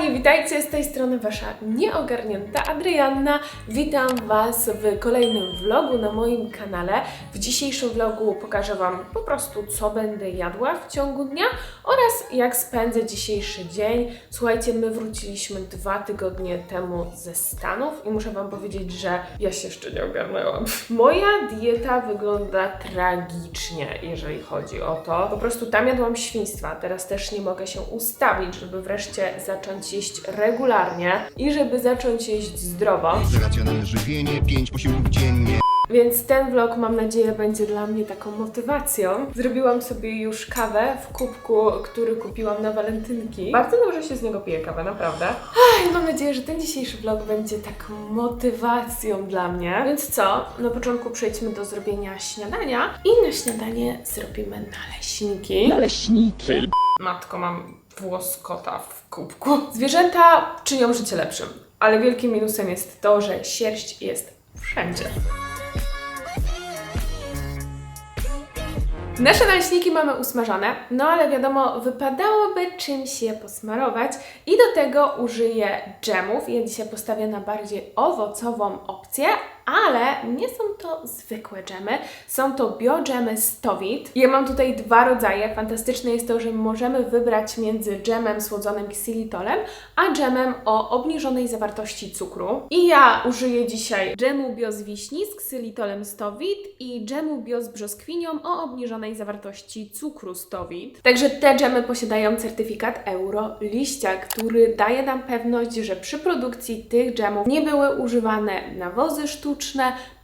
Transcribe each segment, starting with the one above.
Kochani, witajcie z tej strony Wasza nieogarnięta Adrianna. Witam Was w kolejnym vlogu na moim kanale. W dzisiejszym vlogu pokażę Wam po prostu, co będę jadła w ciągu dnia oraz jak spędzę dzisiejszy dzień. Słuchajcie, my wróciliśmy dwa tygodnie temu ze Stanów i muszę Wam powiedzieć, że ja się jeszcze nie ogarnęłam. Moja dieta wygląda tragicznie, jeżeli chodzi o to. Po prostu tam jadłam świństwa, teraz też nie mogę się ustawić, żeby wreszcie zacząć jeść regularnie i żeby zacząć jeść zdrowo. Racjonalne żywienie, 5 posiłków dziennie. Więc ten vlog mam nadzieję będzie dla mnie taką motywacją. Zrobiłam sobie już kawę w kubku, który kupiłam na walentynki. Bardzo dobrze się z niego pije kawę, naprawdę. Ach, mam nadzieję, że ten dzisiejszy vlog będzie taką motywacją dla mnie. Więc co? Na początku przejdźmy do zrobienia śniadania i na śniadanie zrobimy naleśniki. Naleśniki. Matko, mam włos kota w kubku. Zwierzęta czynią życie lepszym, ale wielkim minusem jest to, że sierść jest wszędzie. Nasze naleśniki mamy usmażone, no ale wiadomo, wypadałoby czymś je posmarować i do tego użyję dżemów. Ja dzisiaj postawię na bardziej owocową opcję, ale nie są to zwykłe dżemy, są to biodżemy Stowit. Ja mam tutaj dwa rodzaje. Fantastyczne jest to, że możemy wybrać między dżemem słodzonym ksylitolem, a dżemem o obniżonej zawartości cukru. I ja użyję dzisiaj dżemu bio z wiśni z ksylitolem Stowit i dżemu bio z brzoskwinią o obniżonej zawartości cukru Stowit. Także te dżemy posiadają certyfikat Euro Liścia, który daje nam pewność, że przy produkcji tych dżemów nie były używane nawozy sztuczne,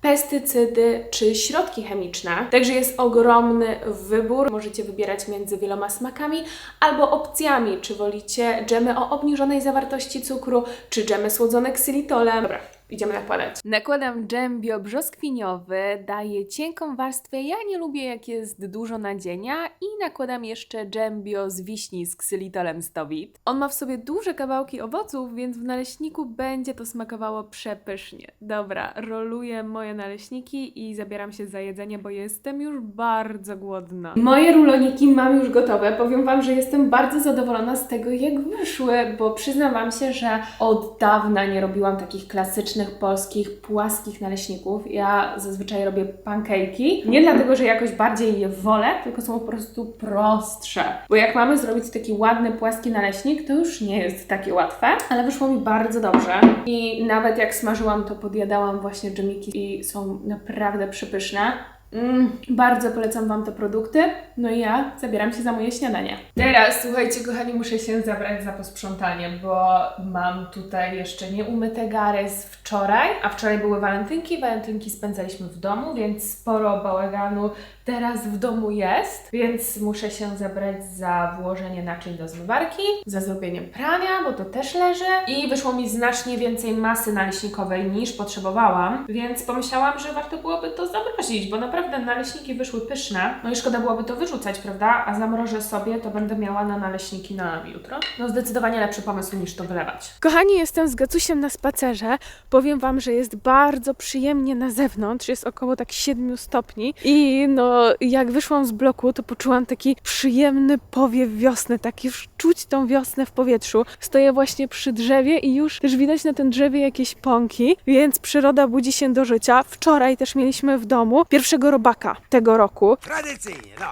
pestycydy czy środki chemiczne. Także jest ogromny wybór. Możecie wybierać między wieloma smakami albo opcjami, czy wolicie dżemy o obniżonej zawartości cukru, czy dżemy słodzone ksylitolem. Dobra, idziemy nakładać. Nakładam dżem biobrzoskwiniowy, daję cienką warstwę. Ja nie lubię jak jest dużo nadzienia i nakładam jeszcze dżem bio z wiśni z ksylitolem stowit. On ma w sobie duże kawałki owoców, więc w naleśniku będzie to smakowało przepysznie. Dobra, roluję moje naleśniki i zabieram się za jedzenie, bo jestem już bardzo głodna. Moje ruloniki mam już gotowe. Powiem Wam, że jestem bardzo zadowolona z tego, jak wyszły, bo przyznam Wam się, że od dawna nie robiłam takich klasycznych polskich, płaskich naleśników. Ja zazwyczaj robię pancake'i. Nie dlatego, że jakoś bardziej je wolę, tylko są po prostu prostsze. Bo jak mamy zrobić taki ładny, płaski naleśnik, to już nie jest takie łatwe, ale wyszło mi bardzo dobrze. I nawet jak smażyłam, to podjadałam właśnie dżemiki i są naprawdę przepyszne. Mm, bardzo polecam Wam te produkty. No i ja zabieram się za moje śniadanie. Teraz, słuchajcie, kochani, muszę się zabrać za posprzątanie, bo mam tutaj jeszcze nieumyte gary z wczoraj, a wczoraj były walentynki. Walentynki spędzaliśmy w domu, więc sporo bałaganu teraz w domu jest, więc muszę się zabrać za włożenie naczyń do zmywarki, za zrobienie prania, bo to też leży i wyszło mi znacznie więcej masy naleśnikowej niż potrzebowałam, więc pomyślałam, że warto byłoby to zamrozić, bo naprawdę naleśniki wyszły pyszne. No i szkoda byłoby to wyrzucać, prawda? A zamrożę sobie, to będę miała na naleśniki na jutro. No zdecydowanie lepszy pomysł niż to wylewać. Kochani, jestem z Gacusiem na spacerze. Powiem Wam, że jest bardzo przyjemnie na zewnątrz, jest około tak 7 stopni i no jak wyszłam z bloku, to poczułam taki przyjemny powiew wiosny, tak już czuć tą wiosnę w powietrzu. Stoję właśnie przy drzewie i już też widać na tym drzewie jakieś pąki, więc przyroda budzi się do życia. Wczoraj też mieliśmy w domu pierwszego robaka tego roku. Tradycyjnie, no.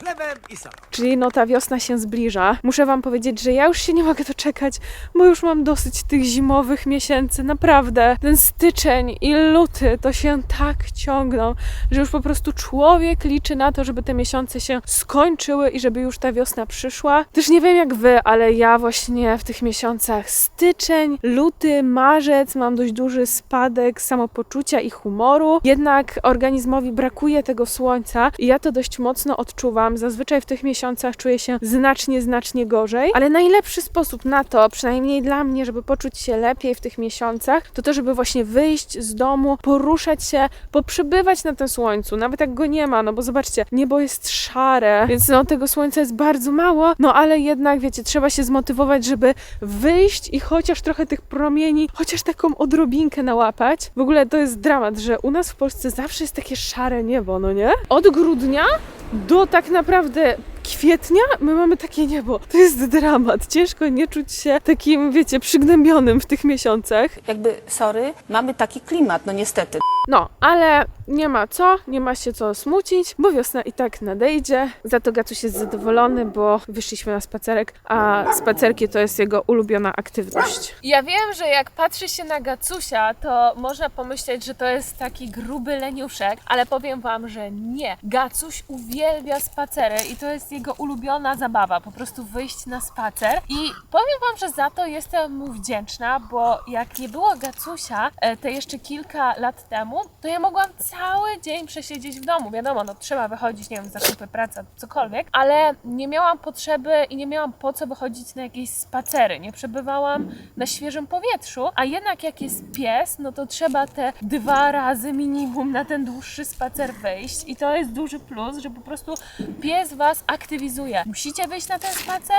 Chlebem i solą. Czyli no ta wiosna się zbliża. Muszę Wam powiedzieć, że ja już się nie mogę doczekać, bo już mam dosyć tych zimowych miesięcy. Naprawdę. Ten styczeń i luty to się tak ciągną, że już po prostu człowiek liczy na to, żeby te miesiące się skończyły i żeby już ta wiosna przyszła. Też nie wiem jak Wy, ale ja właśnie w tych miesiącach styczeń, luty, marzec mam dość duży spadek samopoczucia i humoru. Jednak organizmowi brakuje tego słońca i ja to dość mocno odczuwam. Zazwyczaj w tych miesiącach czuję się znacznie, znacznie gorzej, ale najlepszy sposób na to, przynajmniej dla mnie, żeby poczuć się lepiej w tych miesiącach, to to, żeby właśnie wyjść z domu, poruszać się, poprzebywać na tym słońcu, nawet jak go nie ma, no bo zobaczcie, niebo jest szare, więc no tego słońca jest bardzo mało, no ale jednak, wiecie, trzeba się zmotywować, żeby wyjść i chociaż trochę tych promieni, chociaż taką odrobinkę nałapać. W ogóle to jest dramat, że u nas w Polsce zawsze jest takie szare niebo, no nie? Od grudnia do tak naprawdę kwietnia my mamy takie niebo. To jest dramat. Ciężko nie czuć się takim, wiecie, przygnębionym w tych miesiącach. jakby, sorry, mamy taki klimat, no niestety. No, ale nie ma co, nie ma się co smucić, bo wiosna i tak nadejdzie. Za to Gacuś jest zadowolony, bo wyszliśmy na spacerek, a spacerki to jest jego ulubiona aktywność. Ja wiem, że jak patrzy się na Gacusia, to można pomyśleć, że to jest taki gruby leniuszek, ale powiem wam, że nie. Gacuś uwielbia spacery i to jest jego ulubiona zabawa, po prostu wyjść na spacer. I powiem wam, że za to jestem mu wdzięczna, bo jak nie było Gacusia, e, te jeszcze kilka lat temu, to ja mogłam cały dzień przesiedzieć w domu. Wiadomo, no trzeba wychodzić, nie wiem, zakupy, praca, cokolwiek, ale nie miałam potrzeby i nie miałam po co wychodzić na jakieś spacery. Nie przebywałam na świeżym powietrzu, a jednak jak jest pies, no to trzeba te dwa razy minimum na ten dłuższy spacer wyjść i to jest duży plus, że po prostu pies Was aktywizuje. Musicie wyjść na ten spacer,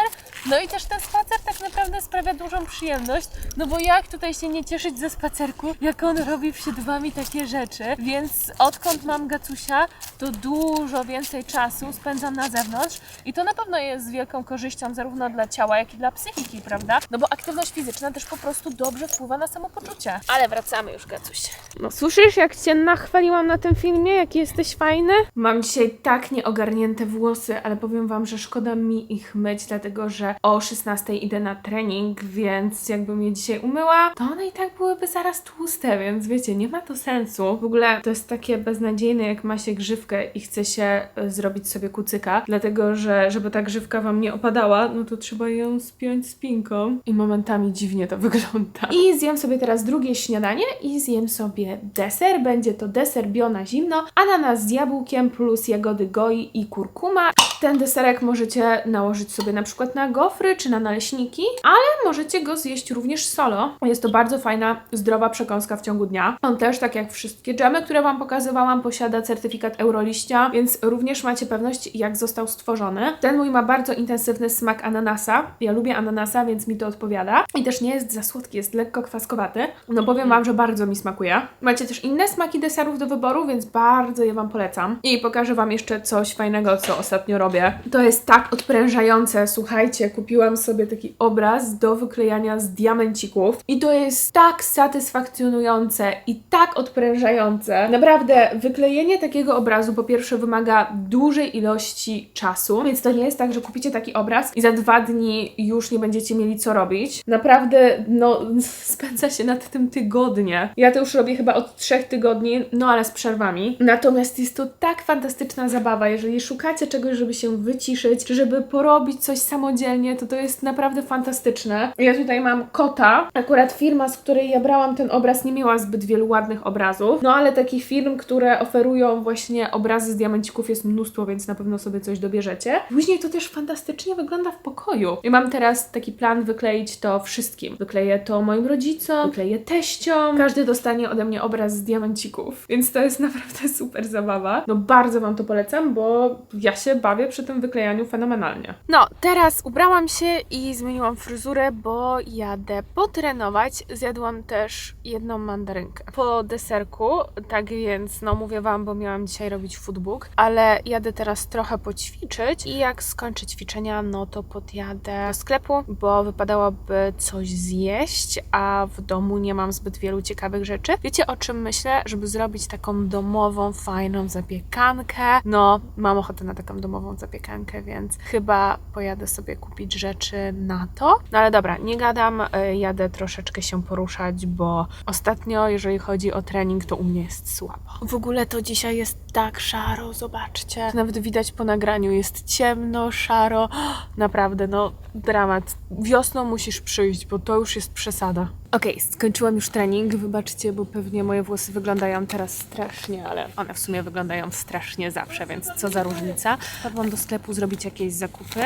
no i też ten spacer tak naprawdę sprawia dużą przyjemność, no bo jak tutaj się nie cieszyć ze spacerku, jak on robi przed Wami takie rzeczy, więc odkąd mam Gacusia, to dużo więcej czasu spędzam na zewnątrz i to na pewno jest z wielką korzyścią zarówno dla ciała, jak i dla psychiki, prawda? No bo aktywność fizyczna też po prostu dobrze wpływa na samopoczucie. Ale wracamy już, Gacuś. No słyszysz, jak Cię nachwaliłam na tym filmie, jaki jesteś fajny? Mam dzisiaj tak nieogarnięte włosy, ale powiem Wam, że szkoda mi ich myć, dlatego że o 16 idę na trening, więc jakbym je dzisiaj umyła, to one i tak byłyby zaraz tłuste, więc wiecie, nie ma to sensu. W ogóle to jest takie beznadziejne, jak ma się grzywkę i chce się e, zrobić sobie kucyka, dlatego że żeby ta grzywka Wam nie opadała, no to trzeba ją spiąć spinką i momentami dziwnie to wygląda. I zjem sobie teraz drugie śniadanie i zjem sobie deser. Będzie to deser bio na zimno, ananas z jabłkiem plus jagody goi i kurkuma. Ten deserek możecie nałożyć sobie na przykład na gofry czy na naleśniki, ale możecie go zjeść również solo. Jest to bardzo fajna, zdrowa przekąska w ciągu dnia. On też, tak jak wszystkie dżemy, które Wam pokazywałam, posiada certyfikat Euroliścia, więc również macie pewność, jak został stworzony. Ten mój ma bardzo intensywny smak ananasa. Ja lubię ananasa, więc mi to odpowiada. I też nie jest za słodki, jest lekko kwaskowaty. No powiem Wam, że bardzo mi smakuje. Macie też inne smaki deserów do wyboru, więc bardzo je Wam polecam. I pokażę Wam jeszcze coś fajnego, co ostatnio robię. To jest tak odprężające. Słuchajcie, kupiłam sobie taki obraz do wyklejania z diamencików i to jest tak satysfakcjonujące i tak odprężające. Naprawdę, wyklejenie takiego obrazu po pierwsze wymaga dużej ilości czasu, więc to nie jest tak, że kupicie taki obraz i za dwa dni już nie będziecie mieli co robić. Naprawdę, no, spędza się nad tym tygodnie. Ja to już robię chyba od trzech tygodni, no ale z przerwami. Natomiast jest to tak fantastyczna zabawa, jeżeli szukacie czegoś, żeby się wyciszyć, czy żeby porobić coś samodzielnie, to to jest naprawdę fantastyczne. Ja tutaj mam kota. Akurat firma, z której ja brałam ten obraz, nie miała zbyt wielu ładnych obrazów. No ale takich firm, które oferują właśnie obrazy z diamencików jest mnóstwo, więc na pewno sobie coś dobierzecie. Później to też fantastycznie wygląda w pokoju. Ja mam teraz taki plan wykleić to wszystkim. Wykleję to moim rodzicom, wykleję teściom. Każdy dostanie ode mnie obraz z diamencików. Więc to jest naprawdę super zabawa. No bardzo Wam to polecam, bo ja się bawię przy tym wyklejaniu fenomenalnie. No, teraz ubrałam się i zmieniłam fryzurę, bo jadę potrenować. Zjadłam też jedną mandarynkę po deserku, tak więc no mówię Wam, bo miałam dzisiaj robić foodbook, ale jadę teraz trochę poćwiczyć i jak skończę ćwiczenia, no to podjadę do sklepu, bo wypadałoby coś zjeść, a w domu nie mam zbyt wielu ciekawych rzeczy. Wiecie o czym myślę? Żeby zrobić taką domową, fajną zapiekankę. No, mam ochotę na taką domową zapiekankę, więc chyba pojadę sobie kupić rzeczy na to. No ale dobra, nie gadam, y, jadę troszeczkę się poruszać, bo ostatnio, jeżeli chodzi o trening, to u mnie jest słabo. W ogóle to dzisiaj jest tak szaro, zobaczcie. Nawet widać po nagraniu, jest ciemno, szaro. Naprawdę, no dramat. Wiosną musisz przyjść, bo to już jest przesada. Okej, skończyłam już trening. Wybaczcie, bo pewnie moje włosy wyglądają teraz strasznie, ale one w sumie wyglądają strasznie zawsze, więc co za różnica. Padłam do sklepu zrobić jakieś zakupy.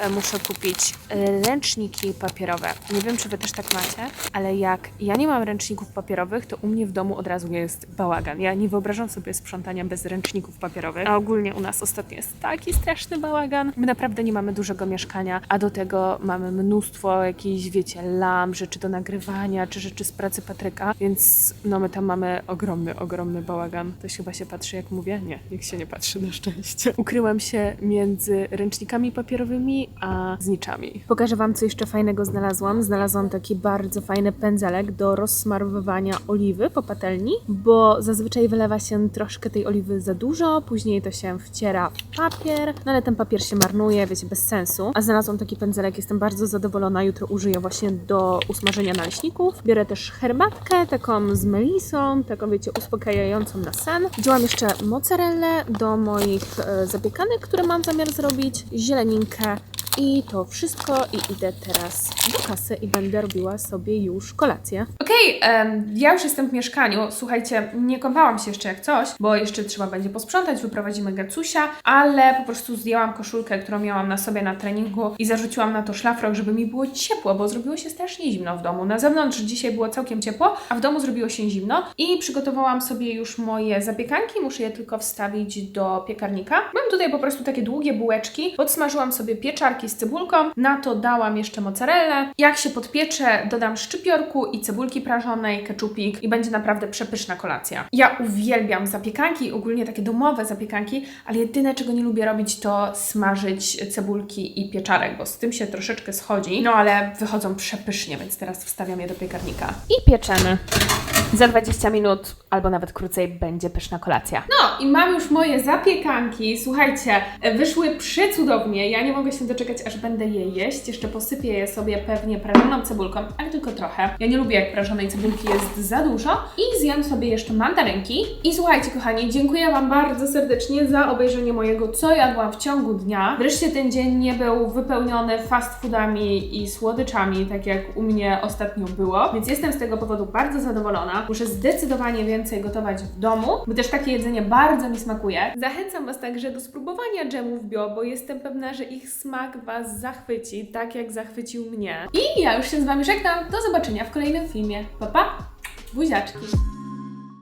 E, Muszę kupić e, ręczniki papierowe. Nie wiem, czy wy też tak macie, ale jak ja nie mam ręczników papierowych, to u mnie w domu od razu jest bałagan. Ja nie wyobrażam sobie sprzątania bez ręczników papierowych. A ogólnie u nas ostatnio jest taki straszny bałagan. My naprawdę nie mamy dużego mieszkania, a do tego mamy mnóstwo jakichś, wiecie, lamp, rzeczy do nagrywania, sprzątania, czy rzeczy z pracy Patryka, więc no my tam mamy ogromny, ogromny bałagan. To się chyba się patrzy, jak mówię? Nie, nikt się nie patrzy na szczęście. Ukryłam się między ręcznikami papierowymi a zniczami. Pokażę Wam, co jeszcze fajnego znalazłam. Znalazłam taki bardzo fajny pędzelek do rozsmarowywania oliwy po patelni, bo zazwyczaj wylewa się troszkę tej oliwy za dużo, później to się wciera w papier, no ale ten papier się marnuje, wiecie, bez sensu. A znalazłam taki pędzelek, jestem bardzo zadowolona, jutro użyję właśnie do usmażenia Biorę też herbatkę, taką z melisą, taką wiecie, uspokajającą na sen. Wzięłam jeszcze mozzarellę do moich e, zapiekanek, które mam zamiar zrobić, zieleninkę i to wszystko i idę teraz do kasy i będę robiła sobie już kolację. Okej, em, ja już jestem w mieszkaniu. Słuchajcie, nie kąpałam się jeszcze jak coś, bo jeszcze trzeba będzie posprzątać, wyprowadzimy Gacusia, ale po prostu zdjęłam koszulkę, którą miałam na sobie na treningu i zarzuciłam na to szlafrok, żeby mi było ciepło, bo zrobiło się strasznie zimno w domu. Na zewnątrz dzisiaj było całkiem ciepło, a w domu zrobiło się zimno i przygotowałam sobie już moje zapiekanki, muszę je tylko wstawić do piekarnika. Mam tutaj po prostu takie długie bułeczki, podsmażyłam sobie pieczarki z cebulką, na to dałam jeszcze mozzarellę. Jak się podpiecze, dodam szczypiorku i cebulki prażonej, keczupik i będzie naprawdę przepyszna kolacja. Ja uwielbiam zapiekanki, ogólnie takie domowe zapiekanki, ale jedyne czego nie lubię robić to smażyć cebulki i pieczarek, bo z tym się troszeczkę schodzi. No ale wychodzą przepysznie, więc teraz wstawiam je do piekarnika. I pieczemy. Za 20 minut albo nawet krócej będzie pyszna kolacja. No i mam już moje zapiekanki. Słuchajcie, wyszły przecudownie. Ja nie mogę się doczekać, aż będę je jeść. Jeszcze posypię je sobie pewnie prażoną cebulką, ale tylko trochę. Ja nie lubię, jak prażonej cebulki jest za dużo. I zjem sobie jeszcze mandarynki. I słuchajcie, kochani, dziękuję Wam bardzo serdecznie za obejrzenie mojego co jadłam w ciągu dnia. Wreszcie ten dzień nie był wypełniony fast foodami i słodyczami, tak jak u mnie ostatnio było. Więc jestem z tego powodu bardzo zadowolona. Muszę zdecydowanie więcej gotować w domu, bo też takie jedzenie bardzo mi smakuje. Zachęcam Was także do spróbowania dżemów bio, bo jestem pewna, że ich smak Was zachwyci, tak jak zachwycił mnie. I ja już się z Wami żegnam. Do zobaczenia w kolejnym filmie. Pa, pa! Buziaczki!